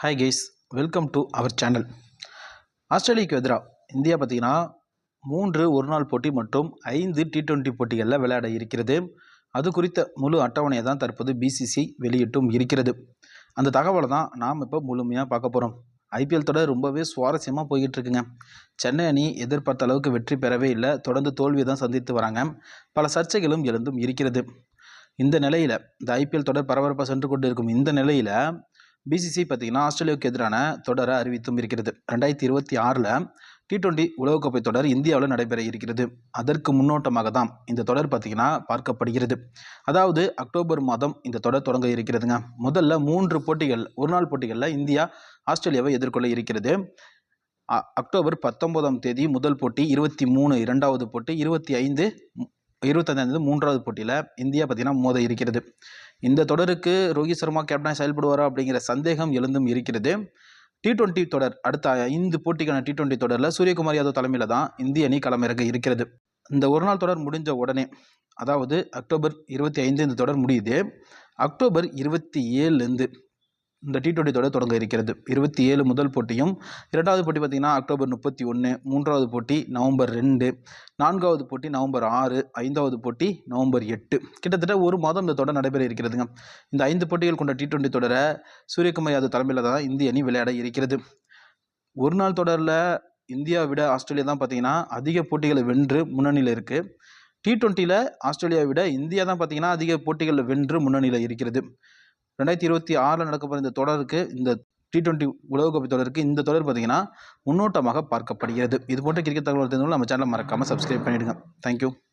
Hi guys welcome to our channel ஆஸ்திரேலியாவுக்கு எதிராக India பார்த்தீங்கன்னா மூன்று ஒருநாள் போட்டி மற்றும் ஐந்து டி டுவெண்ட்டி போட்டிகளில் விளையாட இருக்கிறது. அது குறித்த முழு அட்டவணையை தான் தற்போது பிசிசி வெளியிட்டும் இருக்கிறது. அந்த தகவலை தான் நாம் இப்போ முழுமையாக பார்க்க போகிறோம் ஐபிஎல் தொடர் ரொம்பவே சுவாரஸ்யமாக போய்கிட்டு இருக்குங்க. சென்னை அணி எதிர்பார்த்த அளவுக்கு வெற்றி பெறவே இல்லை. தொடர்ந்து தோல்வியை தான் சந்தித்து வராங்க. பல சர்ச்சைகளும் எழுந்தும் இருக்கிறது. இந்த நிலையில் இந்த ஐபிஎல் தொடர் பரபரப்பாக சென்று கொண்டு இருக்கும் இந்த நிலையில் பிசிசி பார்த்தீங்கன்னா ஆஸ்திரேலியாவுக்கு எதிரான தொடரை அறிவித்தும் இருக்கிறது. ரெண்டாயிரத்தி இருபத்தி ஆறில் டி டுவெண்ட்டி உலகக்கோப்பை தொடர் இந்தியாவில் நடைபெற இருக்கிறது. அதற்கு முன்னோட்டமாக தான் இந்த தொடர் பார்த்திங்கன்னா பார்க்கப்படுகிறது. அதாவது அக்டோபர் மாதம் இந்த தொடர் தொடங்க இருக்கிறதுங்க. முதல்ல மூன்று போட்டிகள் ஒரு நாள் போட்டிகளில் இந்தியா ஆஸ்திரேலியாவை எதிர்கொள்ள இருக்கிறது. அ- அக்டோபர் பத்தொன்பதாம் தேதி முதல் போட்டி இருபத்தி மூணு இரண்டாவது போட்டி இருபத்தி ஐந்து இருபத்தஞ்சாந்தேதி மூன்றாவது போட்டியில் இந்தியா பார்த்தீங்கன்னா மோத இருக்கிறது. இந்த தொடருக்கு ரோஹித் சர்மா கேப்டனாக செயல்படுவாரா அப்படிங்கிற சந்தேகம் எழுந்தும் இருக்கிறது. டி டுவெண்ட்டி தொடர் அடுத்த ஐந்து போட்டிக்கான டி டுவெண்ட்டி தொடரில் சூரியகுமார் யாதவ் தலைமையில் தான் இந்திய அணி களமிறங்க இருக்கிறது. இந்த ஒரு நாள் தொடர் முடிஞ்ச உடனே அதாவது அக்டோபர் இருபத்தி ஐந்து இந்த தொடர் முடியுது. அக்டோபர் இருபத்தி ஏழுலேருந்து இந்த டி டுவெண்ட்டி தொடர் தொடங்க இருக்கிறது. இருபத்தி ஏழு முதல் போட்டியும் இரண்டாவது போட்டி பார்த்திங்கன்னா அக்டோபர் முப்பத்தி ஒன்று மூன்றாவது போட்டி நவம்பர் ரெண்டு நான்காவது போட்டி நவம்பர் ஆறு ஐந்தாவது போட்டி நவம்பர் எட்டு. கிட்டத்தட்ட ஒரு மாதம் இந்த தொடர் நடைபெற இருக்கிறதுங்க. இந்த ஐந்து போட்டிகள் கொண்ட டி டுவெண்ட்டி தொடரை சூரியகுமார் யாதவ் தலைமையில் தான் இந்திய அணி விளையாட இருக்கிறது. ஒரு நாள் தொடரில் இந்தியா விட ஆஸ்திரேலியா தான் பார்த்தீங்கன்னா அதிக போட்டிகளை வென்று முன்னணியில் இருக்குது டி டுவெண்ட்டியில் ஆஸ்திரேலியா விட இந்தியா தான் பார்த்தீங்கன்னா அதிக போட்டிகளில் வென்று முன்னணியில் இருக்கிறது. ரெண்டாயிரத்தி இருபத்தி ஆறில் நடக்க இந்த தொடருக்கு இந்த டி டுவெண்ட்டி உலகக்கோப்பை தொடருக்கு இந்த தொடர் பார்த்தீங்கன்னா முன்னோட்டமாக பார்க்கப்படுகிறது. இது போன்ற கிரிக்கெட் தகவல் தெரிந்தாலும் நம்ம சேனலை மறக்காமல் சப்ஸ்கிரைப் பண்ணிவிடுங்க தேங்க்யூ